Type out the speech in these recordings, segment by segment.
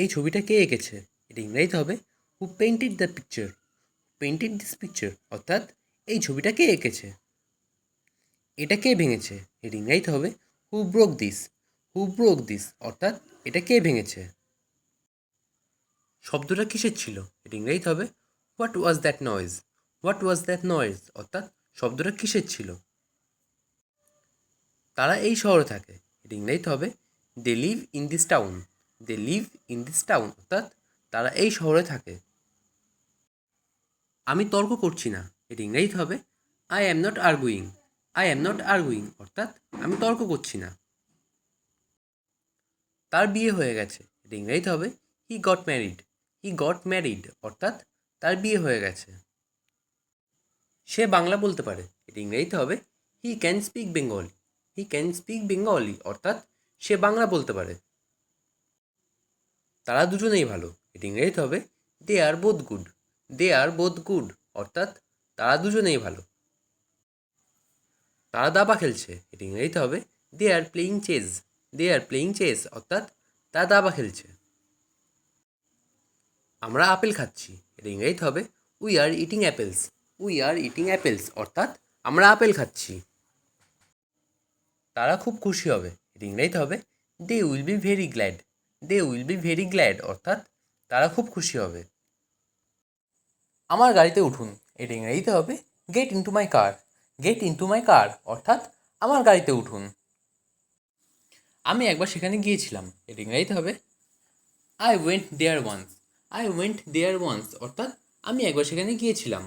এই ছবিটা কে এঁকেছে? এটা ইংরাজিতে হবে who painted the picture painted this picture অর্থাৎ এই ছবিটা কে এঁকেছে? এটা কে ভেঙেছে? এটা ইংরাজিতে হবে who broke this who broke this অর্থাৎ এটা কে ভেঙেছে? শব্দটা কিসের ছিল? এটা ইংরাজিতে হবে what was that noise what was that noise অর্থাৎ শব্দটা কিসের ছিল? তারা এই শহরে থাকে। এটা ইংরাজিতে হবে they live in this town they live in this town অর্থাৎ তারা এই শহরে থাকে। আমি তর্ক করছি না, এটি ইংরাজিতে হবে I am not arguing I am not arguing অর্থাৎ আমি তর্ক করছি না। তার বিয়ে হয়ে গেছে, এটা ইংরাজিতে হবে he got married he got married অর্থাৎ তার বিয়ে হয়ে গেছে। সে বাংলা বলতে পারে, এটি ইংরেজিতে হবে he can speak Bengali he can speak Bengali অর্থাৎ সে বাংলা বলতে পারে। তারা দুজনেই ভালো। এটা ইংরেজিতে হবে দে আর বোধ গুড দে আর বোধ গুড অর্থাৎ তারা দুজনেই ভালো। তারা দাবা খেলছে, এটা ইংরেজিতে হবে they are playing chess they are playing chess অর্থাৎ তারা দাবা খেলছে। আমরা আপেল খাচ্ছি, এটা ইংরেজিতে হবে we are eating apples we are eating apples অর্থাৎ আমরা আপেল খাচ্ছি। তারা খুব খুশি হবে, এটা ইংরেজিতে হবে they will be very glad they will be very glad অর্থাৎ তারা খুব খুশি হবে। আমার গাড়িতে উঠুন, এটা ইংরেজিতে হবে get into my car get into my car অর্থাৎ আমার গাড়িতে উঠুন। আমি একবার সেখানে গিয়েছিলাম, এটা ইংরেজিতে হবে। I went there once I went there once অর্থাৎ আমি একবার সেখানে গিয়েছিলাম।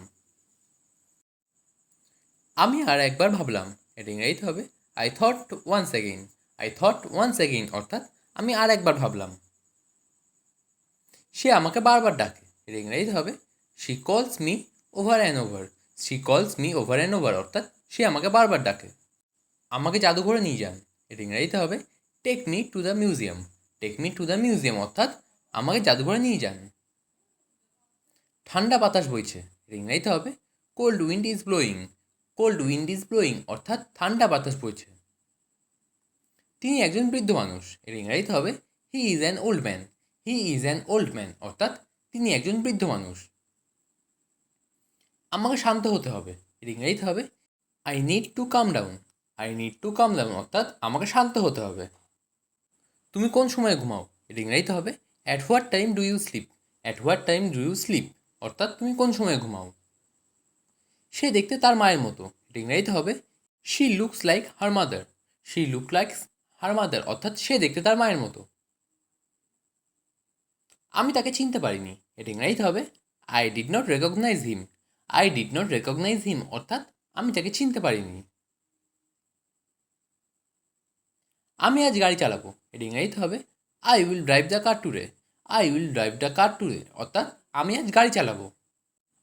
আমি আর একবার ভাবলাম, এটা ইংরেজিতে হবে। I thought once again I thought once again অর্থাৎ আমি আর একবার ভাবলাম। সে আমাকে বারবার ডাকে। ইংরেজিতে হবে। She calls me over and over she calls me over and over অর্থাৎ সে আমাকে বারবার ডাকে। আমাকে জাদুঘরে নিয়ে যান। ইংরেজিতে হবে। Take me to the museum take me to the museum অর্থাৎ আমাকে জাদুঘরে নিয়ে যান। ঠান্ডা বাতাস বইছে। ইংরেজিতে হবে। Cold wind is blowing cold wind is blowing অর্থাৎ ঠান্ডা বাতাস বইছে। তিনি একজন বৃদ্ধ মানুষ। এর ইংরাজিতে হবে he is an old man he is an old man অর্থাৎ তিনি একজন বৃদ্ধ মানুষ। আমাকে শান্ত হতে হবে। এর ইংরাজিতে হবে I need to calm down I need to calm down অর্থাৎ আমাকে শান্ত হতে হবে। তুমি কোন সময় ঘুমাও? এর ইংরাজিতে হবে at what time do you sleep at what time do you sleep অর্থাৎ তুমি কোন সময় ঘুমাও? সে দেখতে তার মায়ের মতো। এটা ইংরাজিতে হবে she looks like her mother she look like her mother, অর্থাৎ সে দেখতে তার মায়ের মতো। আমি তাকে চিনতে পারিনি। এটা ইংরাজিতে হবে I did not recognise him I did not recognise him অর্থাৎ আমি তাকে চিনতে পারিনি। আমি আজ গাড়ি চালাবো। এটা ইংরাজিতে হবে I will drive the car টুরে I will drive the car টুরে অর্থাৎ আমি আজ গাড়ি চালাবো।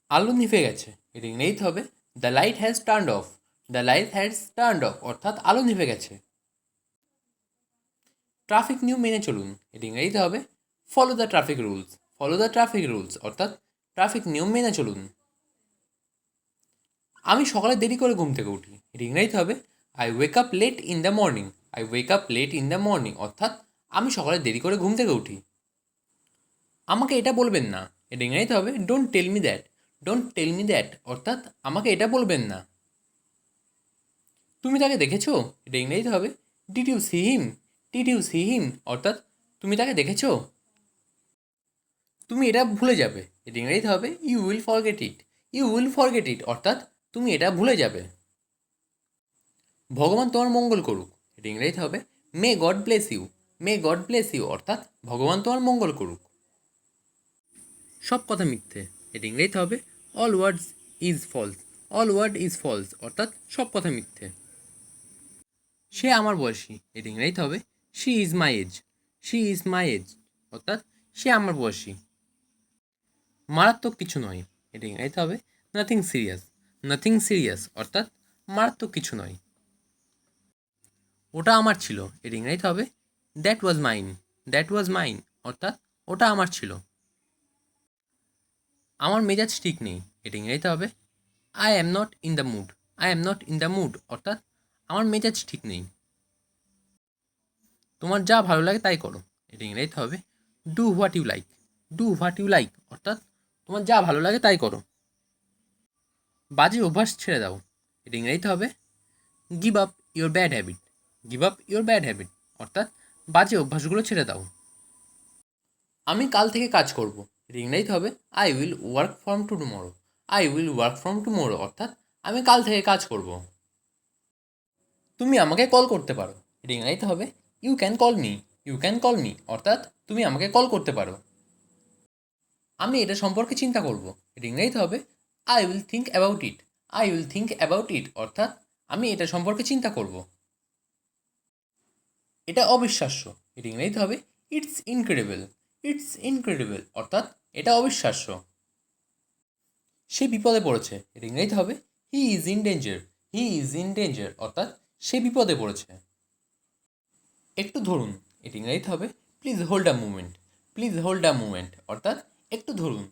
আলো নিভে গেছে। এটা ইংরেজিতে হবে the light has turn off the light has turn off অর্থাৎ আলো নিভে গেছে। ট্রাফিক নিয়ম মেনে চলুন। এটা ইংরেজিতে হবে follow the traffic rules follow the traffic rules অর্থাৎ ট্রাফিক নিয়ম মেনে চলুন। আমি সকালে দেরি করে ঘুম থেকে উঠি। এটা ইংরেজিতে হবে I wake up late in the morning I wake up late in the morning অর্থাৎ আমি সকালে দেরি করে ঘুম থেকে উঠি। আমাকে এটা বলবেন না। এটা ইংরেজিতে হবে don't tell me that don't tell me that অর্থাৎ আমাকে এটা বলবেন না। তুমি তাকে দেখেছ? এটা ইংরেজিতে হবে did you see him did you see him অর্থাৎ, তুমি তাকে দেখেছ? তুমি এটা ভুলে যাবে। ইংরেজিতে হবে you will forget it you will forget it অর্থাৎ, তুমি এটা ভুলে যাবে। ভগবান তোমার মঙ্গল করুক। এটা ইংরেজিতে হবে may God bless you may God bless you অর্থাৎ, ভগবান তোমার মঙ্গল করুক। সব কথা মিথ্যে। এটা ইংরেজিতে হবে all words is false all word is false অর্থাৎ, সব কথা মিথ্যে। সে আমার বয়সী। এটা ইংরেজিতে হবে she is my age she is my age অর্থাৎ সে আমার বয়সী। মারাত্মক কিছু নয়। এটা ইংরেজিতে হবে। নাথিং সিরিয়াস নাথিং সিরিয়াস অর্থাৎ মারাত্মক কিছু নয়। ওটা আমার ছিল। এটা ইংরেজিতে হবে। That was mine that was mine অর্থাৎ ওটা আমার ছিল। আমার মেজাজ ঠিক নেই। এটা ইংরেজিতে হবে। I am not in the mood I am not in the mood অর্থাৎ আমার মেজাজ ঠিক নেই। তোমার যা ভালো লাগে তাই করো। এটা ইংরেজিতে হবে do what you like do what you like অর্থাৎ তোমার যা ভালো লাগে তাই করো। বাজে অভ্যাস ছেড়ে দাও। এটা ইংরেজিতে হবে give up your bad habit give up your bad habit অর্থাৎ বাজে অভ্যাসগুলো ছেড়ে দাও। আমি কাল থেকে কাজ করব। এটা ইংরেজিতে হবে I will work from to tomorrow I will work from tomorrow অর্থাৎ আমি কাল থেকে কাজ করব। তুমি আমাকে কল করতে পারো। এটা ইংরেজিতে হবে you can call me you can call me অর্থাৎ তুমি আমাকে কল করতে পারো। আমি এটা সম্পর্কে চিন্তা করব। এটা ইংরেজিতে হবে I will think about it I will think about it অর্থাৎ আমি এটা সম্পর্কে চিন্তা করব। এটা অবিশ্বাস্য। এটা ইংরেজিতে হবে ইটস ইনক্রেডিবল ইটস ইনক্রেডিবল অর্থাৎ এটা অবিশ্বাস্য। সে বিপদে পড়েছে। এটা ইংরেজিতে হবে he is in danger he is in danger অর্থাৎ সে বিপদে পড়েছে। একটু ধরুন এটা ইংরেজিতে হবে please hold a movement please hold a movement অর্থাৎ একটু ধরুন।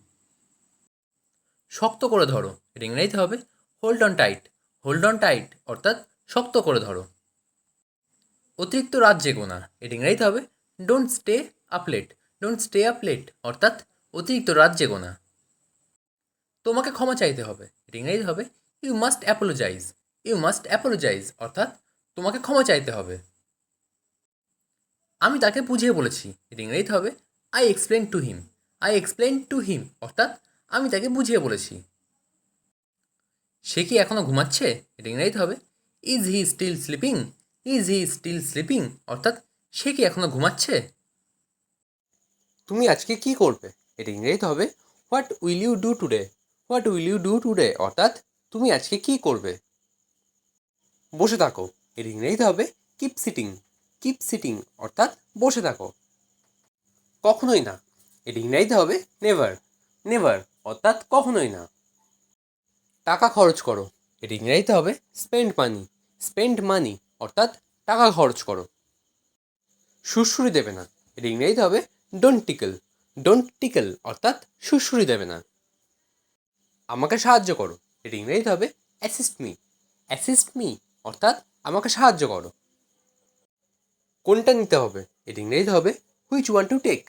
শক্ত করে ধরো এটা ইংরেজিতে হবে hold on tight hold on tight অর্থাৎ শক্ত করে ধরো। অতিরিক্ত রাত জেগো না এটা ইংরেজিতে হবে don't stay up late don't stay up late অর্থাৎ অতিরিক্ত রাত জেগো না। তোমাকে ক্ষমা চাইতে হবে এটা ইংরেজিতে হবে you must apologise you must apologise অর্থাৎ তোমাকে ক্ষমা চাইতে হবে। আমি তাকে বুঝিয়ে বলেছি এটা ইংরেজিতে হবে। I explain to him I explain to him অর্থাৎ আমি তাকে বুঝিয়ে বলেছি। সে কি এখনও ঘুমাচ্ছে? এটা ইংরেজিতে হবে। Is he still sleeping is he still sleeping অর্থাৎ সে কি এখনও ঘুমাচ্ছে? তুমি আজকে কি করবে? এটা ইংরেজিতে হবে। What will you do today what will you do today অর্থাৎ তুমি আজকে কি করবে? বসে থাকো। এর ইংরেজিতে হবে। কিপ সিটিং কিপ সিটিং অর্থাৎ বসে থাকো। কখনোই না। এর ইংরেজিতে হবে নেভার নেভার অর্থাৎ কখনোই না। টাকা খরচ করো। এর ইংরেজিতে হবে স্পেন্ড মানি স্পেন্ড মানি অর্থাৎ টাকা খরচ করো। সুরসুরি দেবে না। এর ইংরেজিতে হবে ডোন্ট টিকল ডোন্ট টিকল অর্থাৎ সুরসুরি দেবে না। আমাকে সাহায্য করো। এর ইংরেজিতে হবে অ্যাসিস্ট মি অ্যাসিস্ট মি অর্থাৎ আমাকে সাহায্য করো। কোনটা নিতে হবে? এর ইংরেজিতে হবে which one to take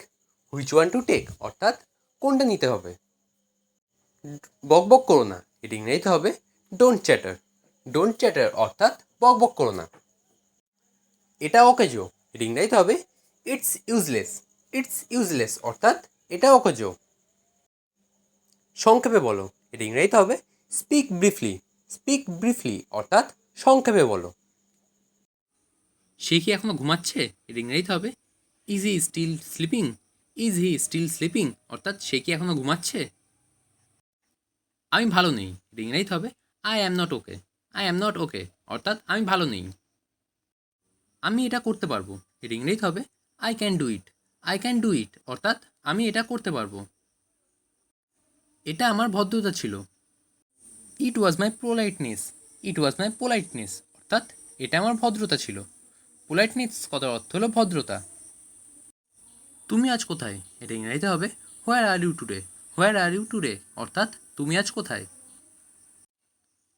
which one to take অর্থাৎ কোনটা নিতে হবে? বক বক করো না। এর ইংরেজিতে হবে ডোন্ট চ্যাটার ডোন্ট চ্যাটার অর্থাৎ বক বক করো না। এটা অকেজো। এর ইংরেজিতে হবে ইটস ইউজলেস ইটস ইউজলেস অর্থাৎ এটা অকেজো। সংক্ষেপে বলো। এর ইংরেজিতে হবে স্পিক ব্রিফলি স্পিক ব্রিফলি অর্থাৎ সংক্ষেপে বলো। সে কি এখনও ঘুমাচ্ছে? এর ইংরেজিতে হবে। Is he still sleeping is he still sleeping অর্থাৎ সে কি এখনও ঘুমাচ্ছে? আমি ভালো নেই। এর ইংরেজিতে হবে। I am not okay I am not okay অর্থাৎ আমি ভালো নেই। আমি এটা করতে পারব। এর ইংরেজিতে হবে। I can do it I can do it অর্থাৎ আমি এটা করতে পারব। এটা আমার ভদ্রতা ছিল। ইট ওয়াজ মাই পোলাইটনেস ইট ওয়াজ মাই পোলাইটনেস অর্থাৎ এটা আমার ভদ্রতা ছিল। পোলাইটনেস কথার অর্থ হলো ভদ্রতা? তুমি আজ কোথায়? এটা ইংরেজিতে হবে where are you today where are you today অর্থাৎ, তুমি আজ কোথায়?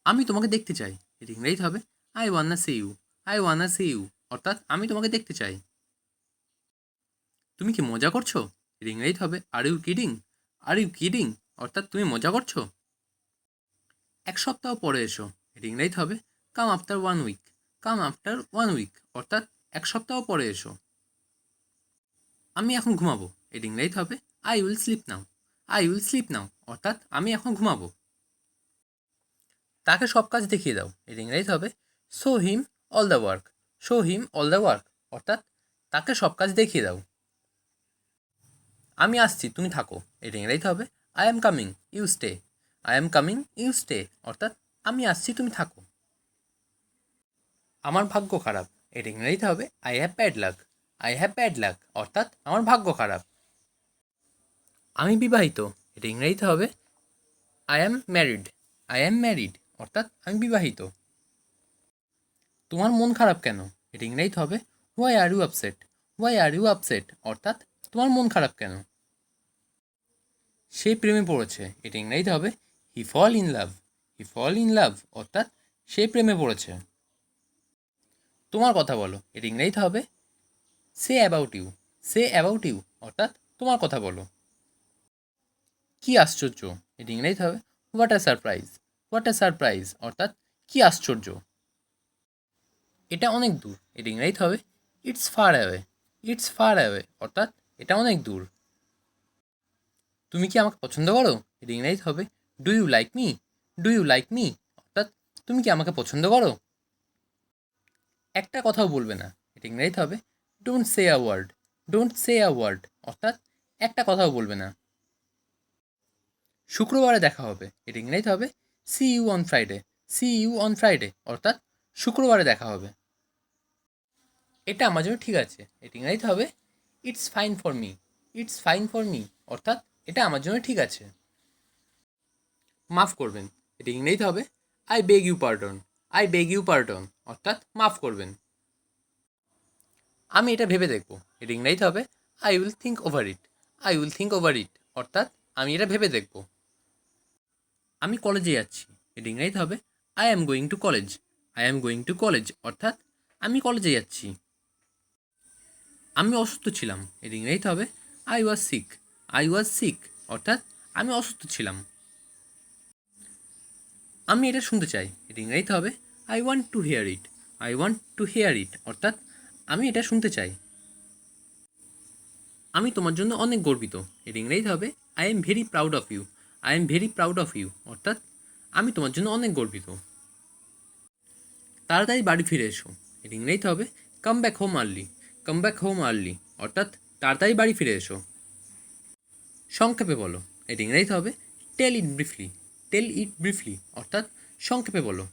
আমি তোমাকে দেখতে চাই। এটা ইংরেজিতে হবে I wanna see you I wanna see you অর্থাৎ, আমি তোমাকে দেখতে চাই। তুমি কি মজা করছ? এর ইংরেজিতে হবে are you kidding are you kidding অর্থাৎ, তুমি মজা করছ? এক সপ্তাহ পরে এসো। এর ইংরেজিতে হবে come after one week come after one week অর্থাৎ এক সপ্তাহ পরে এসো। আমি এখন ঘুমাবো। এর ইংরেজিতে হবে। I will sleep now I will sleep now অর্থাৎ আমি এখন ঘুমাবো। তাকে সব কাজ দেখিয়ে দাও। এর ইংরেজিতে হবে। Show him all the work show him all the work অর্থাৎ তাকে সব কাজ দেখিয়ে দাও। আমি আসছি। তুমি থাকো। এর ইংরেজিতে হবে। I am coming you stay I am coming you stay অর্থাৎ আমি আসছি। তুমি থাকো। আমার ভাগ্য খারাপ। এর ইংরেজিতে হবে I have bad luck I have bad luck অর্থাৎ আমার ভাগ্য খারাপ। আমি বিবাহিত এর ইংরেজিতে হবে I am married I am married অর্থাৎ আমি বিবাহিত। তোমার মন খারাপ কেন? এর ইংরেজিতে হবে why are you upset why are you upset অর্থাৎ তোমার মন খারাপ কেন? সে প্রেমে পড়েছে, এটা ইংরেজিতে হবে হি fall in love he fall in love অর্থাৎ সে প্রেমে পড়েছে। তোমার কথা বলো। এর ইংরেজিতে হবে। Say about you say about you অর্থাৎ তোমার কথা বলো। কি আশ্চর্য। এটি ইংরেজিতে হবে। What a surprise what a surprise অর্থাৎ কি আশ্চর্য। এটা অনেক দূর। এটি ইংরেজিতে হবে। It's far away it's far away অর্থাৎ এটা অনেক দূর। তুমি কি আমাকে পছন্দ করো? এটি ইংরেজিতে হবে। Do you like me do you like me অর্থাৎ তুমি কি আমাকে পছন্দ করো? একটা কথাও বলবে না। এটি ইংরেজিতে হবে don't say a word don't say a word অর্থাৎ একটা কথাও বলবে না। শুক্রবারে দেখা হবে, এটি ইংরেজিতে হবে see you on Friday see you on Friday অর্থাৎ শুক্রবারে দেখা হবে। এটা আমার জন্য ঠিক আছে, এটি ইংরেজিতে হবে it's fine for me it's fine for me অর্থাৎ এটা আমার জন্য ঠিক আছে। মাফ করবেন, এটি ইংরেজিতে হবে I beg you pardon I beg you pardon অর্থাৎ মাফ করবেন। আমি এটা ভেবে দেখব। এটি ইংরেজিতে হবে। I will think over it I will think over it অর্থাৎ আমি এটা ভেবে দেখব। আমি কলেজে যাচ্ছি। এটি ইংরেজিতে হবে। I am going to college I am going to college অর্থাৎ আমি কলেজে যাচ্ছি। আমি অসুস্থ ছিলাম। এটি ইংরেজিতে হবে। I was sick I was sick অর্থাৎ আমি অসুস্থ ছিলাম। আমি এটা শুনতে চাই। এটি ইংরেজিতে হবে। I want to hear it I want to hear it অর্থাৎ, আমি এটা শুনতে চাই। আমি তোমার জন্য অনেক গর্বিত। এর ইংরেজিতে হবে I am very proud of you I am very proud of you অর্থাৎ, আমি তোমার জন্য অনেক গর্বিত। তাড়াতাড়ি বাড়ি ফিরে এসো। এর ইংরেজিতে হবে come back home early come back home early অর্থাৎ, তাড়াতাড়ি বাড়ি ফিরে এসো। সংক্ষেপে বলো। এর ইংরেজিতে হবে টেল ইট ব্রিফলি টেল ইট ব্রিফলি অর্থাৎ, সংক্ষেপে বলো।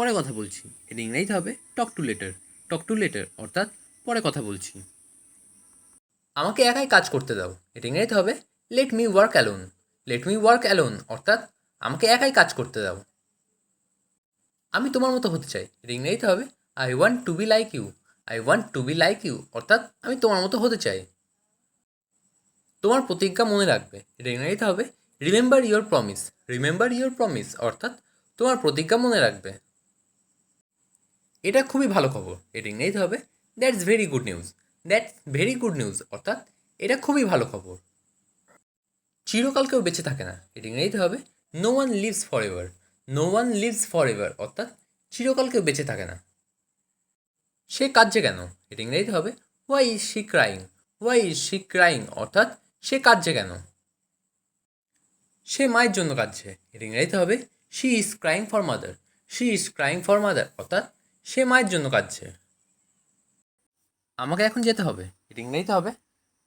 পরে কথা বলছি। এর ইংরেজিতে হবে talk to later talk to later অর্থাৎ, পরে কথা বলছি। আমাকে একাই কাজ করতে দাও। এটা ইংরেজিতে হবে let me work alone let me work alone অর্থাৎ, আমাকে একাই কাজ করতে দাও। আমি তোমার মতো হতে চাই। এটা ইংরেজিতে হবে I want to be like you I want to be like you অর্থাৎ, আমি তোমার মতো হতে চাই। তোমার প্রতিজ্ঞা মনে রাখবে। এটা ইংরেজিতে হবে remember your promise remember your promise অর্থাৎ, তোমার প্রতিজ্ঞা মনে রাখবে। এটা খুবই ভালো খবর। এটা ইংরেজিতে হবে। That's very good news that's very good news অর্থাৎ এটা খুবই ভালো খবর। চিরকাল কেউ বেঁচে থাকে না। এটা ইংরেজিতে হবে। No one lives forever no one lives forever অর্থাৎ চিরকাল কেউ বেঁচে থাকে না। সে কাঁদছে কেন? এটা ইংরেজিতে হবে। Why is she crying why is she crying অর্থাৎ সে কাঁদছে কেন? সে মায়ের জন্য কাঁদছে। এটা ইংরেজিতে হবে। She is crying for mother she is crying for mother অর্থাৎ সে মায়ের জন্য কাঁদছে। আমাকে এখন যেতে হবে। এটা ইংরেজিতে হবে?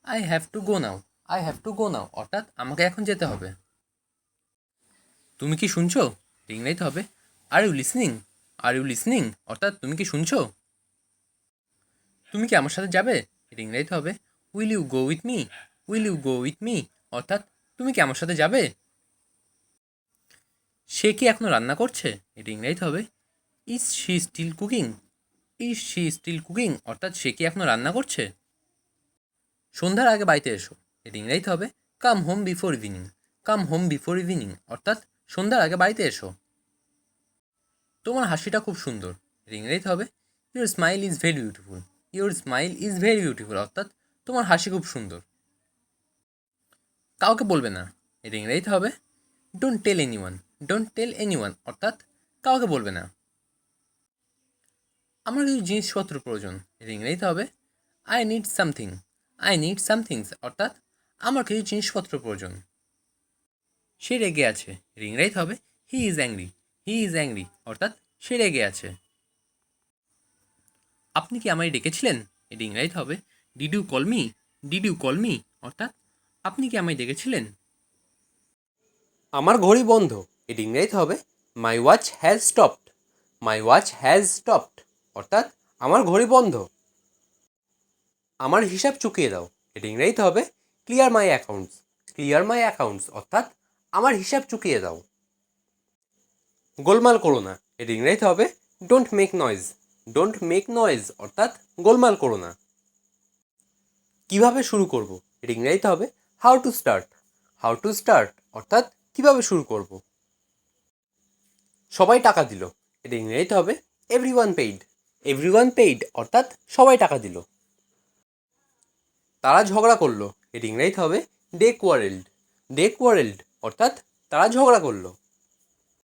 I have to go now I have to go now অর্থাৎ আমাকে এখন যেতে হবে। তুমি কি শুনছো? এটা ইংরেজিতে হবে। Are you listening are you listening অর্থাৎ তুমি কি শুনছো? তুমি কি আমার সাথে যাবে? এটা ইংরেজিতে হবে। Will you go with me will you go with me অর্থাৎ তুমি কি আমার সাথে যাবে? সে কি এখনও রান্না করছে? এটা ইংরেজিতে হবে। Is she still cooking is she still cooking অর্থাৎ সে কি এখনও রান্না করছে? সন্ধ্যার আগে বাড়িতে এসো। এটা ইংরেজিতে হবে। Come home before evening come home before evening অর্থাৎ সন্ধ্যার আগে বাড়িতে এসো। তোমার হাসিটা খুব সুন্দর। এটা ইংরেজিতে হবে। Your smile is very beautiful your smile is very beautiful অর্থাৎ তোমার হাসি খুব সুন্দর। কাউকে বলবে না। এটা হবে। Don't tell anyone don't tell anyone অর্থাৎ কাউকে বলবে না। আমার কিছু জিনিসপত্র প্রয়োজন। এটা ইংরেজিতে হবে। I need something I need somethings অর্থাৎ আমার কিছু জিনিসপত্র প্রয়োজন। সে রেগে আছে। এটা ইংরেজিতে হবে। He is angry he is angry অর্থাৎ সে রেগে আছে। আপনি কি আমায় ডেকেছিলেন? এটা ইংরেজিতে হবে। Did you call me did you call me অর্থাৎ আপনি কি আমায় ডেকেছিলেন? আমার ঘড়ি বন্ধ। এটি ইংরেজিতে হবে। My watch has stopped my watch has stopped অর্থাৎ আমার ঘড়ি বন্ধ। আমার হিসাব চুকিয়ে দাও। এটি ইংরেজিতে হবে clear my accounts clear my accounts অর্থাৎ আমার হিসাব চুকিয়ে দাও। গোলমাল করো না। এটি ইংরেজিতে হবে don't make noise don't make noise অর্থাৎ গোলমাল করো না। কীভাবে শুরু করব? এটি ইংরেজিতে হবে how to start how to start অর্থাৎ কীভাবে শুরু করব? সবাই টাকা দিল। এটা ইংরেজিতে হবে everyone paid everyone paid অর্থাৎ সবাই টাকা দিল। তারা ঝগড়া করল। এর ইংরেজিতে হবে দে কোয়ারেল্ড দে কোয়ারেল্ড অর্থাৎ তারা ঝগড়া করল।